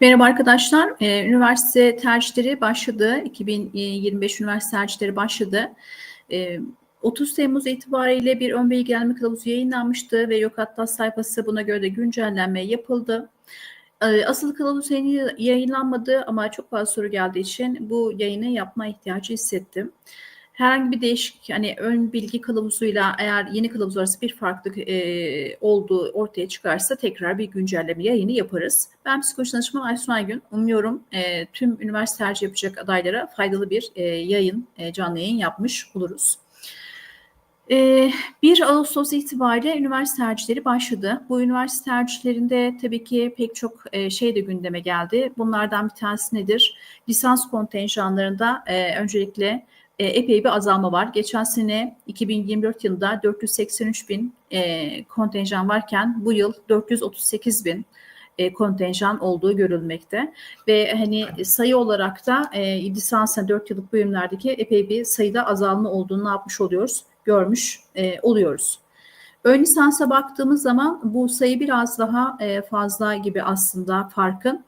Merhaba arkadaşlar. Ee, üniversite tercihleri başladı. 2025 üniversite tercihleri başladı. Ee, 30 Temmuz itibariyle bir ön bilgilenme kılavuzu yayınlanmıştı ve Yok Atlas sayfası buna göre de güncellenme yapıldı. Ee, asıl kılavuz yayınlanmadı ama çok fazla soru geldiği için bu yayını yapma ihtiyacı hissettim herhangi bir değişik hani ön bilgi kılavuzuyla eğer yeni kılavuz arası bir farklılık e, olduğu ortaya çıkarsa tekrar bir güncelleme yayını yaparız. Ben psikoloji danışmanı Aysun Aygün. Umuyorum e, tüm üniversite tercih yapacak adaylara faydalı bir e, yayın, e, canlı yayın yapmış oluruz. 1 Ağustos itibariyle üniversite tercihleri başladı. Bu üniversite tercihlerinde tabii ki pek çok şey de gündeme geldi. Bunlardan bir tanesi nedir? Lisans kontenjanlarında öncelikle e, epey bir azalma var. Geçen sene 2024 yılında 483 bin e, kontenjan varken bu yıl 438 bin e, kontenjan olduğu görülmekte. Ve hani sayı olarak da e, lisansa 4 yıllık bölümlerdeki epey bir sayıda azalma olduğunu ne yapmış oluyoruz? Görmüş e, oluyoruz. Ön lisansa baktığımız zaman bu sayı biraz daha e, fazla gibi aslında farkın.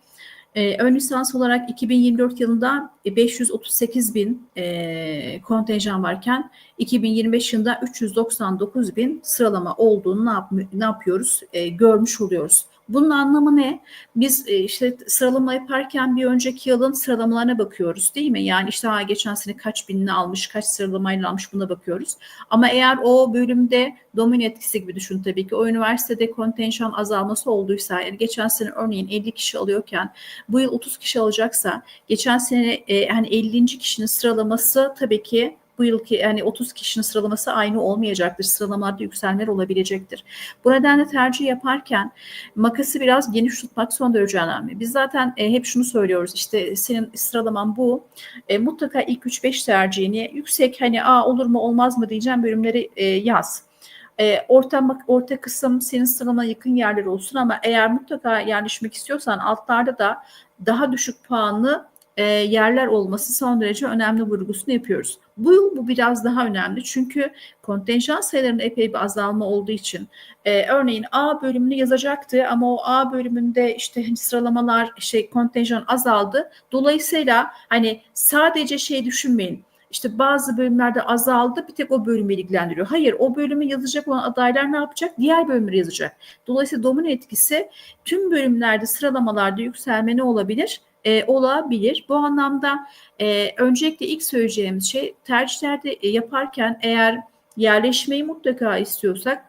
E, ön lisans olarak 2024 yılında 538 bin e, kontenjan varken 2025 yılında 399 bin sıralama olduğunu ne, yap, ne yapıyoruz? E, görmüş oluyoruz. Bunun anlamı ne? Biz e, işte sıralama yaparken bir önceki yılın sıralamalarına bakıyoruz değil mi? Yani işte ha, geçen sene kaç binini almış, kaç sıralamayla almış buna bakıyoruz. Ama eğer o bölümde domino etkisi gibi düşün tabii ki. O üniversitede kontenjan azalması olduysa, yani geçen sene örneğin 50 kişi alıyorken bu yıl 30 kişi alacaksa, geçen sene e, yani 50. kişinin sıralaması tabii ki bu yılki yani 30 kişinin sıralaması aynı olmayacaktır. Sıralamalarda yükselmeler olabilecektir. Bu nedenle tercih yaparken makası biraz geniş tutmak son derece önemli. Biz zaten e, hep şunu söylüyoruz işte senin sıralaman bu. E, mutlaka ilk 3-5 tercihini yüksek hani a olur mu olmaz mı diyeceğim bölümleri e, yaz. E, orta orta kısım senin sıralama yakın yerler olsun ama eğer mutlaka yerleşmek istiyorsan altlarda da daha düşük puanlı e, yerler olması son derece önemli vurgusunu yapıyoruz. Bu yıl bu biraz daha önemli çünkü kontenjan sayılarında epey bir azalma olduğu için e, örneğin A bölümünü yazacaktı ama o A bölümünde işte hani sıralamalar şey kontenjan azaldı. Dolayısıyla hani sadece şey düşünmeyin işte bazı bölümlerde azaldı bir tek o bölümü ilgilendiriyor. Hayır o bölümü yazacak olan adaylar ne yapacak? Diğer bölümleri yazacak. Dolayısıyla domino etkisi tüm bölümlerde sıralamalarda yükselme ne olabilir? e, olabilir. Bu anlamda e, öncelikle ilk söyleyeceğimiz şey tercihlerde e, yaparken eğer yerleşmeyi mutlaka istiyorsak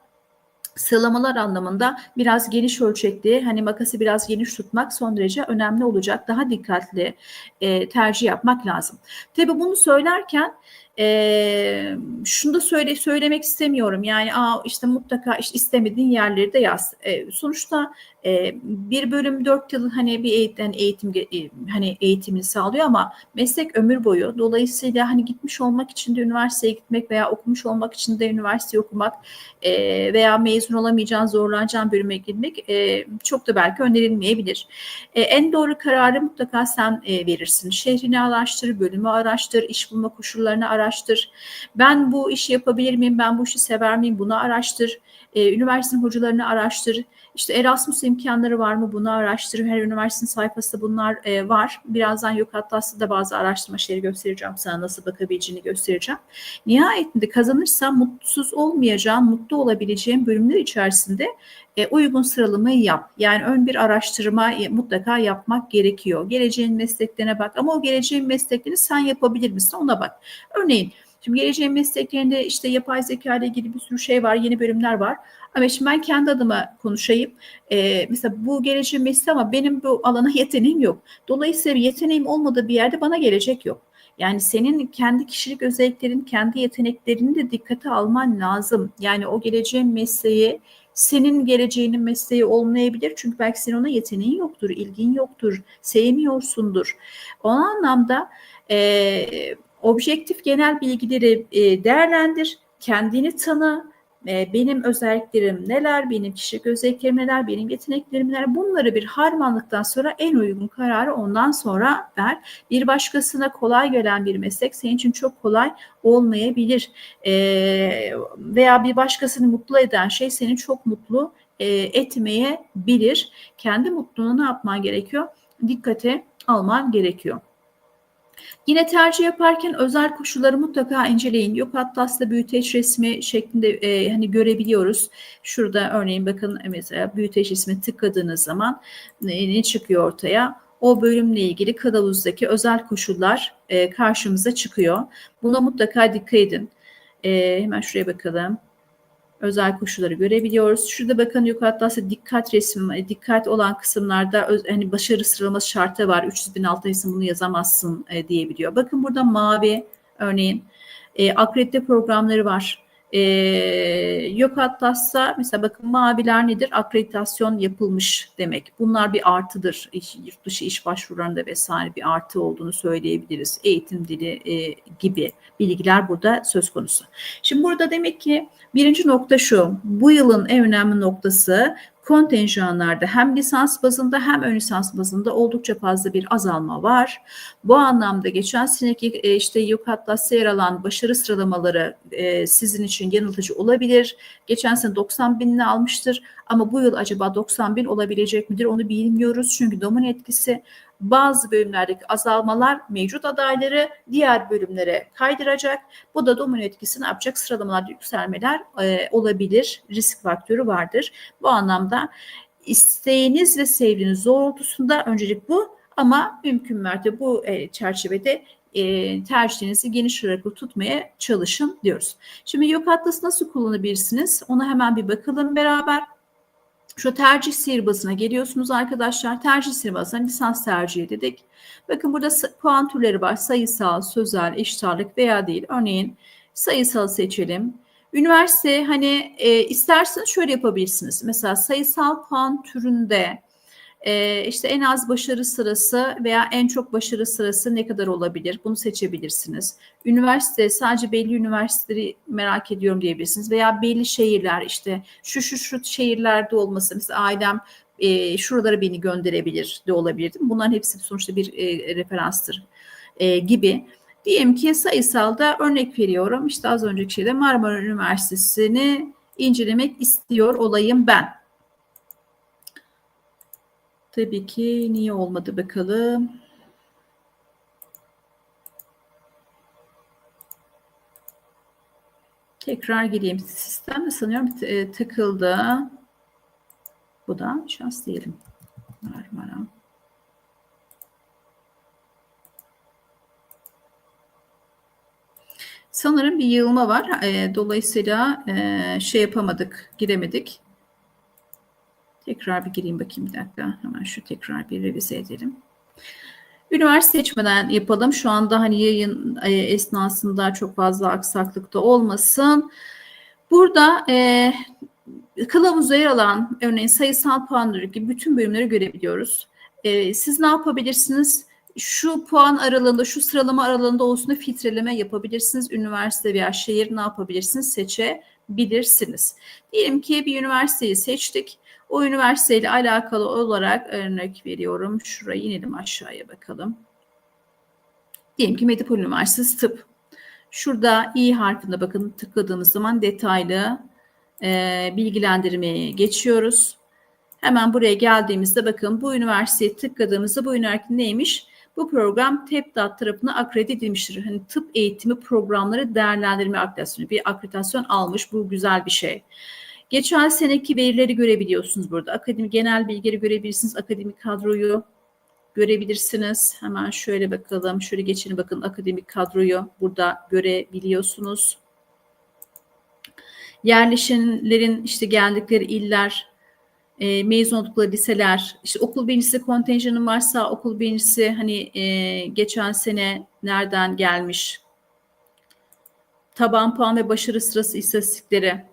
sıralamalar anlamında biraz geniş ölçekli hani makası biraz geniş tutmak son derece önemli olacak. Daha dikkatli e, tercih yapmak lazım. Tabii bunu söylerken e, şunu da söyle söylemek istemiyorum. Yani aa işte mutlaka işte istemediğin yerleri de yaz. E, sonuçta e, bir bölüm dört yıl hani bir eğitim, hani eğitim hani eğitimini sağlıyor ama meslek ömür boyu. Dolayısıyla hani gitmiş olmak için de üniversiteye gitmek veya okumuş olmak için de üniversite okumak e, veya mezun olamayacağın zorlanacağın bölüme girmek e, çok da belki önerilmeyebilir. E, en doğru kararı mutlaka sen e, verirsin. Şehrini araştır, bölümü araştır, iş bulma koşullarını araştır. Ben bu işi yapabilir miyim, ben bu işi sever miyim? Bunu araştır. E, üniversitenin hocalarını araştır. İşte Erasmus imkanları var mı bunu araştır. Her üniversitenin sayfasında bunlar e, var. Birazdan yok hatta da bazı araştırma şeyleri göstereceğim sana nasıl bakabileceğini göstereceğim. Nihayetinde kazanırsam mutsuz olmayacağım, mutlu olabileceğim bölümler içerisinde e, uygun sıralamayı yap. Yani ön bir araştırma e, mutlaka yapmak gerekiyor. Geleceğin mesleklerine bak ama o geleceğin mesleklerini sen yapabilir misin ona bak. Örneğin Şimdi geleceğin mesleklerinde işte yapay zeka ile ilgili bir sürü şey var, yeni bölümler var. Ama şimdi ben kendi adıma konuşayım. Ee, mesela bu geleceğin mesleği ama benim bu alana yeteneğim yok. Dolayısıyla yeteneğim olmadığı bir yerde bana gelecek yok. Yani senin kendi kişilik özelliklerin, kendi yeteneklerini de dikkate alman lazım. Yani o geleceğin mesleği senin geleceğinin mesleği olmayabilir. Çünkü belki senin ona yeteneğin yoktur, ilgin yoktur, sevmiyorsundur. O anlamda e, objektif genel bilgileri e, değerlendir, kendini tanı, e, benim özelliklerim neler, benim kişilik özelliklerim neler, benim yeteneklerim neler bunları bir harmanlıktan sonra en uygun kararı ondan sonra ver. Bir başkasına kolay gelen bir meslek senin için çok kolay olmayabilir e, veya bir başkasını mutlu eden şey seni çok mutlu e, etmeyebilir. Kendi mutluluğunu ne yapman gerekiyor? dikkate alman gerekiyor. Yine tercih yaparken özel koşulları mutlaka inceleyin. Yok Atlas'ta büyüteç resmi şeklinde e, hani görebiliyoruz. Şurada örneğin bakın mesela büyüteç resmi tıkladığınız zaman ne, ne çıkıyor ortaya? O bölümle ilgili kılavuzdaki özel koşullar e, karşımıza çıkıyor. Buna mutlaka dikkat edin. E, hemen şuraya bakalım özel koşulları görebiliyoruz. Şurada bakın yukarıda dikkat resmi, dikkat olan kısımlarda öz, hani başarı sıralaması şartı var. 300 bin altayısın bunu yazamazsın e, diyebiliyor. Bakın burada mavi örneğin e, akredite programları var. E, yok Atlas'ta mesela bakın maviler nedir? Akreditasyon yapılmış demek. Bunlar bir artıdır. İş, yurt dışı iş başvurularında vesaire bir artı olduğunu söyleyebiliriz. Eğitim dili e, gibi bilgiler burada söz konusu. Şimdi burada demek ki birinci nokta şu. Bu yılın en önemli noktası kontenjanlarda hem lisans bazında hem ön lisans bazında oldukça fazla bir azalma var. Bu anlamda geçen seneki e, işte Yukatlas'ta yer alan başarı sıralamaları e, sizin için yanıltıcı olabilir. Geçen sene 90 binini almıştır ama bu yıl acaba 90 bin olabilecek midir onu bilmiyoruz. Çünkü domin etkisi bazı bölümlerdeki azalmalar mevcut adayları diğer bölümlere kaydıracak. Bu da domino etkisini yapacak sıralamalarda yükselmeler e, olabilir. Risk faktörü vardır. Bu anlamda isteğiniz ve sevdiğiniz doğrultusunda öncelik bu ama mümkün mertebe bu e, çerçevede e, tercihinizi geniş olarak tutmaya çalışın diyoruz. Şimdi yok atlası nasıl kullanabilirsiniz? Ona hemen bir bakalım beraber. Şu tercih sihirbazına geliyorsunuz arkadaşlar. Tercih sihirbazına lisans tercihi dedik. Bakın burada puan türleri var. Sayısal, sözel, eşit veya değil. Örneğin sayısal seçelim. Üniversite hani e, isterseniz şöyle yapabilirsiniz. Mesela sayısal puan türünde e, işte en az başarı sırası veya en çok başarı sırası ne kadar olabilir? Bunu seçebilirsiniz. Üniversite sadece belli üniversiteleri merak ediyorum diyebilirsiniz veya belli şehirler işte şu şu şu şehirlerde olması mesela ailem e, şuralara beni gönderebilir de olabilir. Bunların hepsi sonuçta bir e, referanstır e, gibi. Diyelim ki sayısalda örnek veriyorum. İşte az önceki şeyde Marmara Üniversitesi'ni incelemek istiyor olayım ben. Tabii ki niye olmadı bakalım. Tekrar gireyim. Sistem sanıyorum e, tıkıldı. Bu da şans diyelim. Marmara. Sanırım bir yığılma var. E, dolayısıyla e, şey yapamadık, giremedik. Tekrar bir gireyim bakayım bir dakika. Hemen şu tekrar bir revize edelim. Üniversite seçmeden yapalım. Şu anda hani yayın e, esnasında çok fazla aksaklıkta olmasın. Burada e, kılavuzda yer alan örneğin sayısal puanları gibi bütün bölümleri görebiliyoruz. E, siz ne yapabilirsiniz? Şu puan aralığında, şu sıralama aralığında olsun filtreleme yapabilirsiniz. Üniversite veya şehir ne yapabilirsiniz? Seçebilirsiniz. Diyelim ki bir üniversiteyi seçtik. O üniversiteyle alakalı olarak örnek veriyorum. Şuraya inelim aşağıya bakalım. Diyelim ki Medipol Üniversitesi Tıp. Şurada i harfinde bakın tıkladığımız zaman detaylı e, bilgilendirmeye geçiyoruz. Hemen buraya geldiğimizde bakın bu üniversiteye tıkladığımızda bu üniversite neymiş? Bu program TEPDAT tarafından akredite edilmiştir. Hani tıp eğitimi programları değerlendirme akreditasyonu. Bir akreditasyon almış. Bu güzel bir şey. Geçen seneki verileri görebiliyorsunuz burada. Akademi genel bilgileri görebilirsiniz. Akademik kadroyu görebilirsiniz. Hemen şöyle bakalım. Şöyle geçelim bakın akademik kadroyu burada görebiliyorsunuz. Yerleşenlerin işte geldikleri iller, e, mezun oldukları liseler, işte okul birincisi kontenjanı varsa okul birincisi hani e, geçen sene nereden gelmiş, taban puan ve başarı sırası istatistikleri,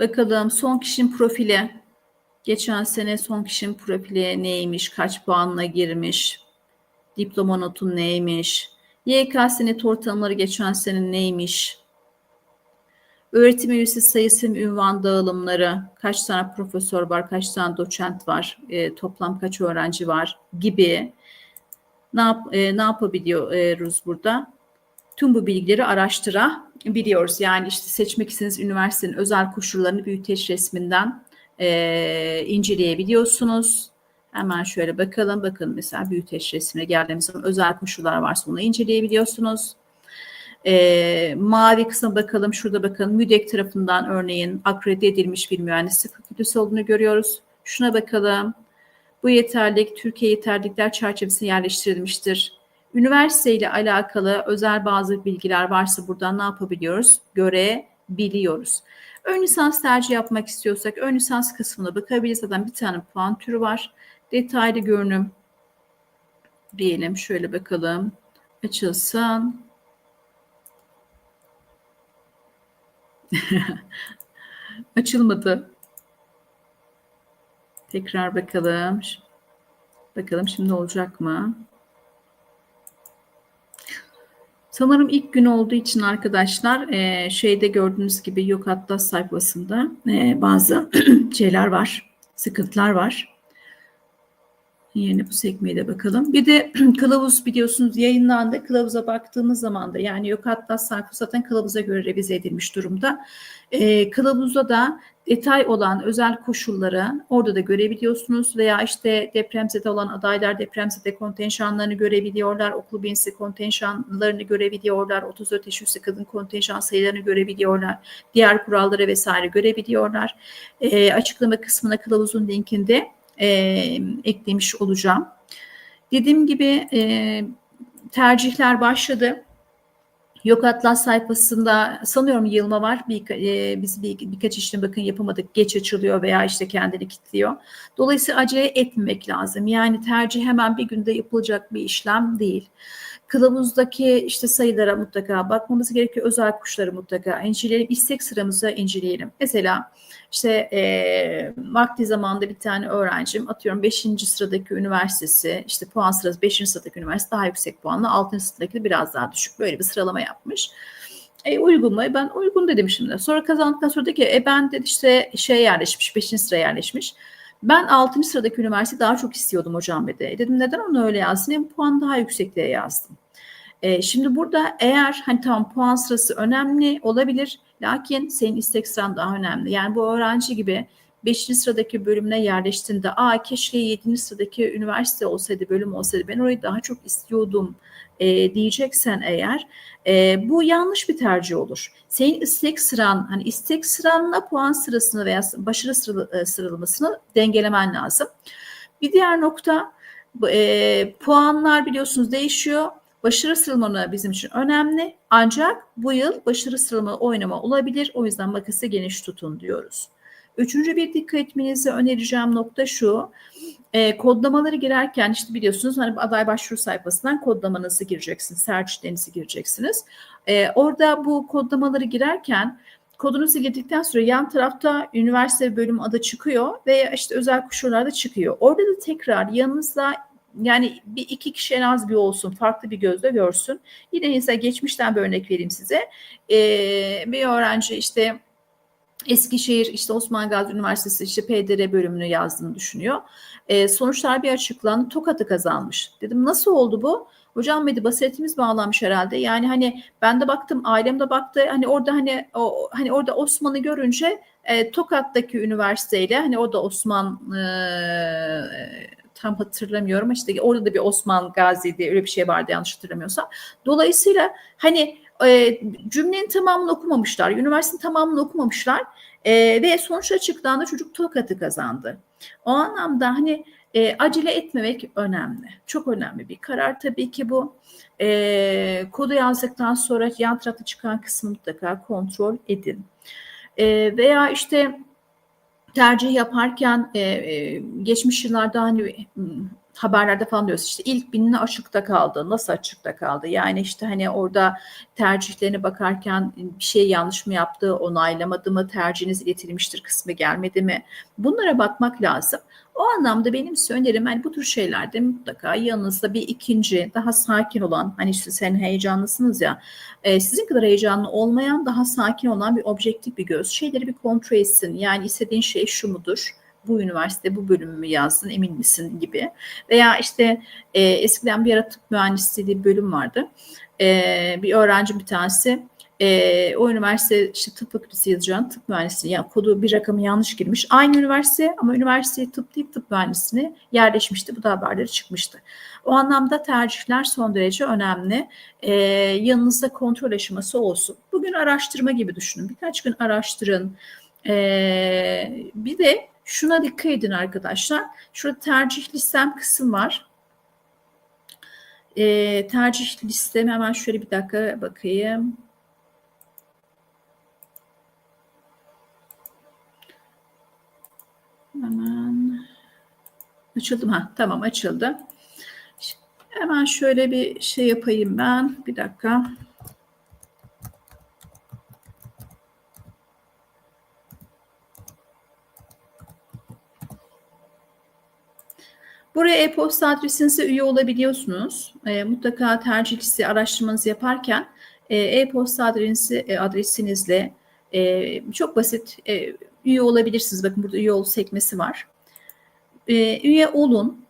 Bakalım son kişinin profili. Geçen sene son kişinin profili neymiş? Kaç puanla girmiş? Diploma notun neymiş? YKS net ortalamaları geçen sene neymiş? Öğretim üyesi sayısı ünvan dağılımları, kaç tane profesör var, kaç tane doçent var, e, toplam kaç öğrenci var gibi ne, yap, e, ne yapabiliyoruz burada? Tüm bu bilgileri araştırabiliyoruz. Yani işte seçmek istediğiniz üniversitenin özel koşullarını büyüteç resminden e, inceleyebiliyorsunuz. Hemen şöyle bakalım. Bakın mesela büyüteç resmine geldiğimiz zaman özel koşullar varsa onu inceleyebiliyorsunuz. E, mavi kısma bakalım. Şurada bakın MÜDEK tarafından örneğin akredite edilmiş bir mühendislik fakültesi olduğunu görüyoruz. Şuna bakalım. Bu yeterlik Türkiye yeterlikler çerçevesine yerleştirilmiştir. Üniversite ile alakalı özel bazı bilgiler varsa buradan ne yapabiliyoruz? Görebiliyoruz. Ön lisans tercih yapmak istiyorsak ön lisans kısmına bakabiliriz. Zaten bir tane puan türü var. Detaylı görünüm diyelim. Şöyle bakalım. Açılsın. Açılmadı. Tekrar bakalım. Bakalım şimdi olacak mı? Sanırım ilk gün olduğu için arkadaşlar e, şeyde gördüğünüz gibi yok hatta sayfasında e, bazı şeyler var, sıkıntılar var. Yeni bu sekmeye de bakalım. Bir de kılavuz biliyorsunuz yayınlandı. Kılavuza baktığımız zaman da yani yok hatta sayfa zaten kılavuza göre revize edilmiş durumda. E, kılavuzda da detay olan özel koşulları orada da görebiliyorsunuz veya işte depremzede olan adaylar depremzede kontenjanlarını görebiliyorlar, okul birincisi kontenjanlarını görebiliyorlar, 34 yaş üstü kadın kontenjan sayılarını görebiliyorlar, diğer kuralları vesaire görebiliyorlar. E, açıklama kısmına kılavuzun linkinde e, eklemiş olacağım. Dediğim gibi e, tercihler başladı. Yok Atlas sayfasında sanıyorum yılma var. Bir, e, biz bir, birkaç işlem bakın yapamadık. Geç açılıyor veya işte kendini kilitliyor. Dolayısıyla acele etmemek lazım. Yani tercih hemen bir günde yapılacak bir işlem değil. Kılavuzdaki işte sayılara mutlaka bakmamız gerekiyor. Özel kuşları mutlaka inceleyelim. İstek sıramızı inceleyelim. Mesela işte e, vakti zamanda bir tane öğrencim atıyorum 5. sıradaki üniversitesi işte puan sırası 5. sıradaki üniversite daha yüksek puanlı 6. sıradaki de biraz daha düşük böyle bir sıralama yapmış. E, uygun mu? E, ben uygun dedim şimdi. Sonra kazandıktan sonra dedi ki e, ben dedi işte şey yerleşmiş 5. sıraya yerleşmiş. Ben 6. sıradaki üniversite daha çok istiyordum hocam dedi. E, dedim neden onu öyle yazdın? Hem puan daha yüksek diye yazdım. E, şimdi burada eğer hani tamam puan sırası önemli olabilir lakin senin istek sıran daha önemli. Yani bu öğrenci gibi 5. sıradaki bölümüne yerleştiğinde aa keşke 7. sıradaki üniversite olsaydı bölüm olsaydı ben orayı daha çok istiyordum e, diyeceksen eğer e, bu yanlış bir tercih olur. Senin istek sıran hani istek sıranla puan sırasını veya başarı e, sıralamasını dengelemen lazım. Bir diğer nokta e, puanlar biliyorsunuz değişiyor. Başarı sıralama bizim için önemli. Ancak bu yıl başarı sıralama oynama olabilir. O yüzden makası geniş tutun diyoruz. Üçüncü bir dikkat etmenizi önereceğim nokta şu. E, kodlamaları girerken işte biliyorsunuz hani aday başvuru sayfasından kodlamanızı gireceksiniz, tercihlerinizi gireceksiniz. E, orada bu kodlamaları girerken kodunuzu girdikten sonra yan tarafta üniversite bölüm adı çıkıyor veya işte özel koşullarda çıkıyor. Orada da tekrar yanınızda yani bir iki kişi en az bir olsun farklı bir gözle görsün. Yine mesela geçmişten bir örnek vereyim size. Ee, bir öğrenci işte Eskişehir işte Osman Gazi Üniversitesi işte PDR bölümünü yazdığını düşünüyor. Ee, sonuçlar bir açıklandı. Tokat'ı kazanmış. Dedim nasıl oldu bu? Hocam dedi basiretimiz bağlanmış herhalde. Yani hani ben de baktım, ailem de baktı. Hani orada hani o hani orada Osman'ı görünce e, Tokat'taki üniversiteyle hani o da Osman e, tam hatırlamıyorum. İşte orada da bir Osman Gazi diye öyle bir şey vardı yanlış hatırlamıyorsam. Dolayısıyla hani e, cümlenin tamamını okumamışlar, üniversitenin tamamını okumamışlar e, ve sonuç açıklandı çocuk Tokat'ı kazandı. O anlamda hani e, acele etmemek önemli. Çok önemli bir karar tabii ki bu. E, kodu yazdıktan sonra yan tarafta çıkan kısmı mutlaka kontrol edin. E, veya işte tercih yaparken e, e, geçmiş yıllarda hani haberlerde falan diyoruz işte ilk binine açıkta kaldı. Nasıl açıkta kaldı? Yani işte hani orada tercihlerine bakarken bir şey yanlış mı yaptı, onaylamadı mı, tercihiniz iletilmiştir kısmı gelmedi mi? Bunlara bakmak lazım. Anlamda benim önerim hani bu tür şeylerde mutlaka yanınızda bir ikinci daha sakin olan hani işte sen heyecanlısınız ya e, sizin kadar heyecanlı olmayan daha sakin olan bir objektif bir göz şeyleri bir kontrol etsin. Yani istediğin şey şu mudur? bu üniversite bu bölümü yazdın emin misin gibi veya işte e, eskiden bir yaratık mühendisliği bir bölüm vardı. E, bir öğrenci bir tanesi e, o üniversite işte tıp fakültesi yazacağın tıp mühendisliği yani kodu bir rakamı yanlış girmiş. Aynı üniversite ama üniversite tıp değil tıp mühendisliğine yerleşmişti. Bu da haberleri çıkmıştı. O anlamda tercihler son derece önemli. E, yanınızda kontrol aşaması olsun. Bugün araştırma gibi düşünün. Birkaç gün araştırın. E, bir de şuna dikkat edin arkadaşlar. Şurada tercih listem kısım var. E, tercih listemi hemen şöyle bir dakika bakayım. Hemen açıldı mı? Tamam açıldı. Hemen şöyle bir şey yapayım ben. Bir dakika. Buraya e-posta adresinize üye olabiliyorsunuz. E, mutlaka tercih liste araştırmanızı yaparken e, e-posta adresi, e, adresinizle e, çok basit e, üye olabilirsiniz. Bakın burada üye ol sekmesi var. E, üye olun.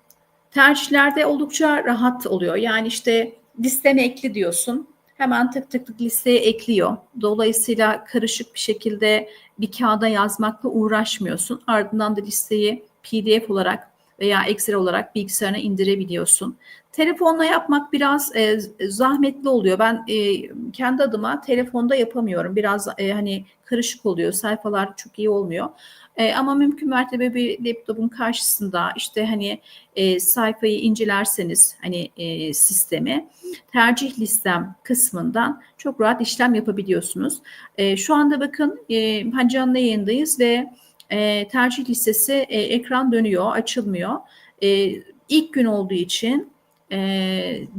Tercihlerde oldukça rahat oluyor. Yani işte listeme ekli diyorsun. Hemen tık tık tık listeye ekliyor. Dolayısıyla karışık bir şekilde bir kağıda yazmakla uğraşmıyorsun. Ardından da listeyi PDF olarak veya Excel olarak bilgisayarına indirebiliyorsun. Telefonla yapmak biraz e, zahmetli oluyor. Ben e, kendi adıma telefonda yapamıyorum. Biraz e, hani karışık oluyor. Sayfalar çok iyi olmuyor. E, ama mümkün mertebe bir laptopun karşısında işte hani e, sayfayı incelerseniz hani e, sistemi tercih listem kısmından çok rahat işlem yapabiliyorsunuz. E, şu anda bakın e, canlı yayındayız ve e, tercih listesi e, ekran dönüyor, açılmıyor. E, ilk gün olduğu için e,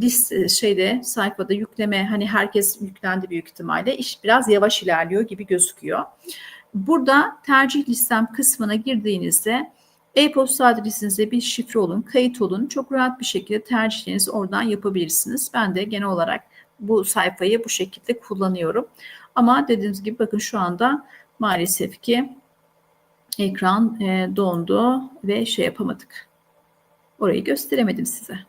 list şeyde sayfada yükleme hani herkes yüklendi büyük ihtimalle iş biraz yavaş ilerliyor gibi gözüküyor. Burada tercih listem kısmına girdiğinizde e-posta adresinize bir şifre olun, kayıt olun. Çok rahat bir şekilde tercihlerinizi oradan yapabilirsiniz. Ben de genel olarak bu sayfayı bu şekilde kullanıyorum. Ama dediğiniz gibi bakın şu anda maalesef ki ekran e, dondu ve şey yapamadık. Orayı gösteremedim size.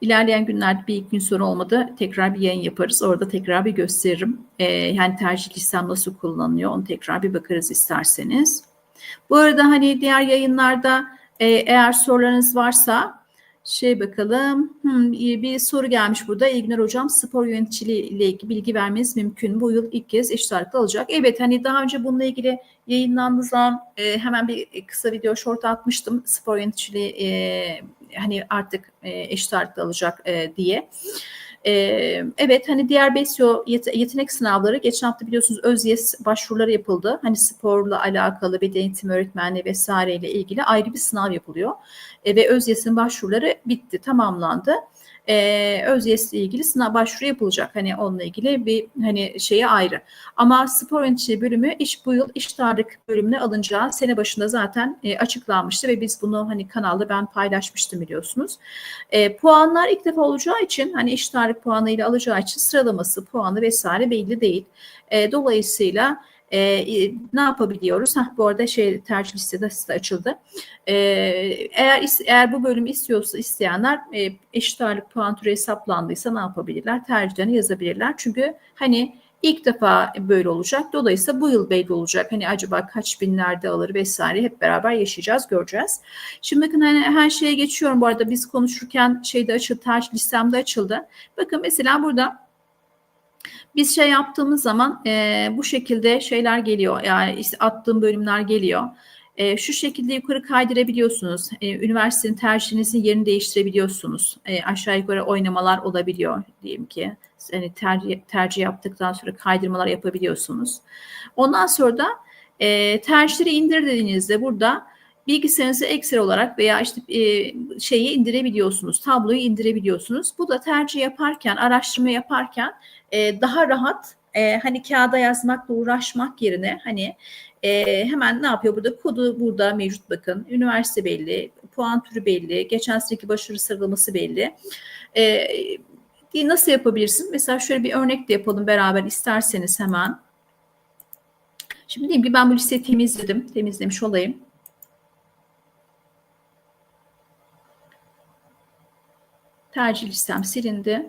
İlerleyen günlerde bir iki gün sonra olmadı tekrar bir yayın yaparız. Orada tekrar bir gösteririm. Ee, yani tercih listem nasıl kullanılıyor onu tekrar bir bakarız isterseniz. Bu arada hani diğer yayınlarda e, eğer sorularınız varsa şey bakalım hmm, bir soru gelmiş burada. İlginer Hocam spor yöneticiliği ile ilgili bilgi vermeniz mümkün. Bu yıl ilk kez eşit ağırlıklı alacak. Evet hani daha önce bununla ilgili yayınlandığı zaman e, hemen bir kısa video short atmıştım. Spor yöneticiliği e, hani artık e, eşit ağırlıklı alacak e, diye. Evet hani diğer BESYO yet- yetenek sınavları geçen hafta biliyorsunuz ÖZYES başvuruları yapıldı. Hani sporla alakalı beden eğitimi öğretmenliği vesaireyle ilgili ayrı bir sınav yapılıyor. E, ve ÖZYES'in başvuruları bitti, tamamlandı e, ÖZYS ile ilgili sınav başvuru yapılacak. Hani onunla ilgili bir hani şeyi ayrı. Ama spor yöneticiliği bölümü iş bu yıl iş tarih bölümüne alınacağı sene başında zaten e, açıklanmıştı ve biz bunu hani kanalda ben paylaşmıştım biliyorsunuz. E, puanlar ilk defa olacağı için hani iş tarih puanıyla alacağı için sıralaması, puanı vesaire belli değil. E, dolayısıyla e, ne yapabiliyoruz? Heh, bu arada şey tercih listesi size açıldı. E, eğer eğer bu bölümü istiyorsa isteyenler e, eşit ağırlık puan türü hesaplandıysa ne yapabilirler? Tercihlerini yazabilirler. Çünkü hani ilk defa böyle olacak. Dolayısıyla bu yıl belli olacak. Hani acaba kaç binlerde alır vesaire hep beraber yaşayacağız, göreceğiz. Şimdi bakın hani her şeye geçiyorum. Bu arada biz konuşurken şeyde açıldı, tercih listemde açıldı. Bakın mesela burada biz şey yaptığımız zaman e, bu şekilde şeyler geliyor. Yani attığım bölümler geliyor. E, şu şekilde yukarı kaydırabiliyorsunuz. E, üniversitenin tercihinizin yerini değiştirebiliyorsunuz. E, aşağı yukarı oynamalar olabiliyor diyelim ki. Yani tercih, tercih yaptıktan sonra kaydırmalar yapabiliyorsunuz. Ondan sonra da e, tercihleri indir dediğinizde burada bilgisayarınızı Excel olarak veya işte e, şeyi indirebiliyorsunuz. Tabloyu indirebiliyorsunuz. Bu da tercih yaparken, araştırma yaparken e, daha rahat e, hani kağıda yazmakla uğraşmak yerine hani e, hemen ne yapıyor burada? Kodu burada mevcut bakın. Üniversite belli puan türü belli geçen seneki başarı sıralaması belli. E, nasıl yapabilirsin? Mesela şöyle bir örnek de yapalım beraber isterseniz hemen. Şimdi diyeyim ki ben bu listeyi temizledim temizlemiş olayım tercih listem silindi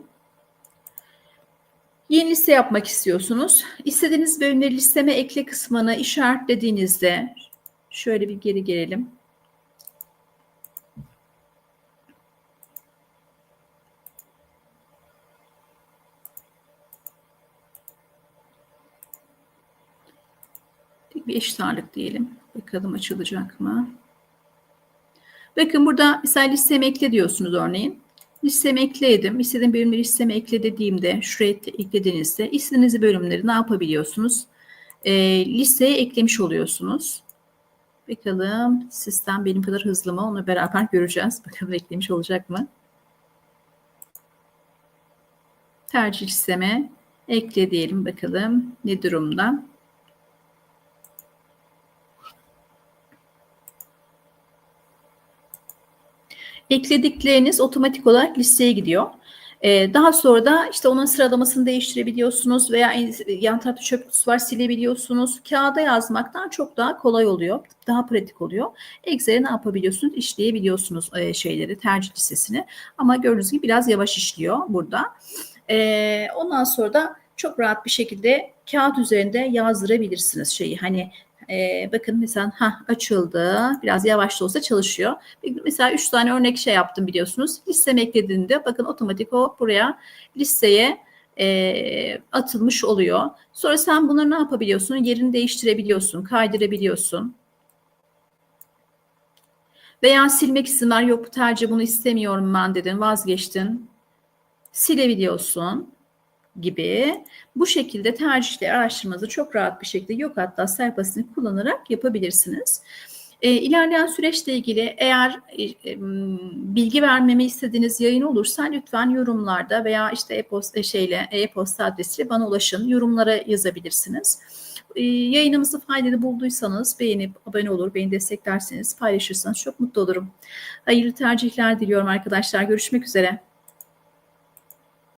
Yeni liste yapmak istiyorsunuz. İstediğiniz bölümleri listeme ekle kısmını işaretlediğinizde şöyle bir geri gelelim. bir eşit ağırlık diyelim. Bakalım açılacak mı? Bakın burada mesela listeme ekle diyorsunuz örneğin. Listeme ekledim. İstediğim bölümleri listeme ekle dediğimde şuraya eklediğinizde istediğiniz bölümleri ne yapabiliyorsunuz? E, listeye eklemiş oluyorsunuz. Bakalım sistem benim kadar hızlı mı? Onu beraber göreceğiz. Bakalım eklemiş olacak mı? Tercih listeme ekle diyelim bakalım ne durumda. Ekledikleriniz otomatik olarak listeye gidiyor. Ee, daha sonra da işte onun sıralamasını değiştirebiliyorsunuz veya yan tarafta çöp kutusu var silebiliyorsunuz. Kağıda yazmaktan çok daha kolay oluyor. Daha pratik oluyor. Excel'e ne yapabiliyorsunuz? İşleyebiliyorsunuz e, şeyleri, tercih listesini. Ama gördüğünüz gibi biraz yavaş işliyor burada. Ee, ondan sonra da çok rahat bir şekilde kağıt üzerinde yazdırabilirsiniz şeyi. Hani ee, bakın mesela ha açıldı. Biraz yavaş da olsa çalışıyor. Mesela üç tane örnek şey yaptım biliyorsunuz. Listeme eklediğinde bakın otomatik o buraya listeye e, atılmış oluyor. Sonra sen bunları ne yapabiliyorsun? Yerini değiştirebiliyorsun, kaydırabiliyorsun. Veya silmek isim var. Yok bu tercih bunu istemiyorum ben dedin. Vazgeçtin. Silebiliyorsun gibi bu şekilde tercihleri araştırmanızı çok rahat bir şekilde yok hatta sayfasını kullanarak yapabilirsiniz. E, ilerleyen süreçle ilgili eğer e, e, bilgi vermemi istediğiniz yayın olursa lütfen yorumlarda veya işte e-posta şeyle e-posta adresiyle bana ulaşın. Yorumlara yazabilirsiniz. E, yayınımızı faydalı bulduysanız beğenip abone olur, beni desteklerseniz paylaşırsanız çok mutlu olurum. Hayırlı tercihler diliyorum arkadaşlar. Görüşmek üzere.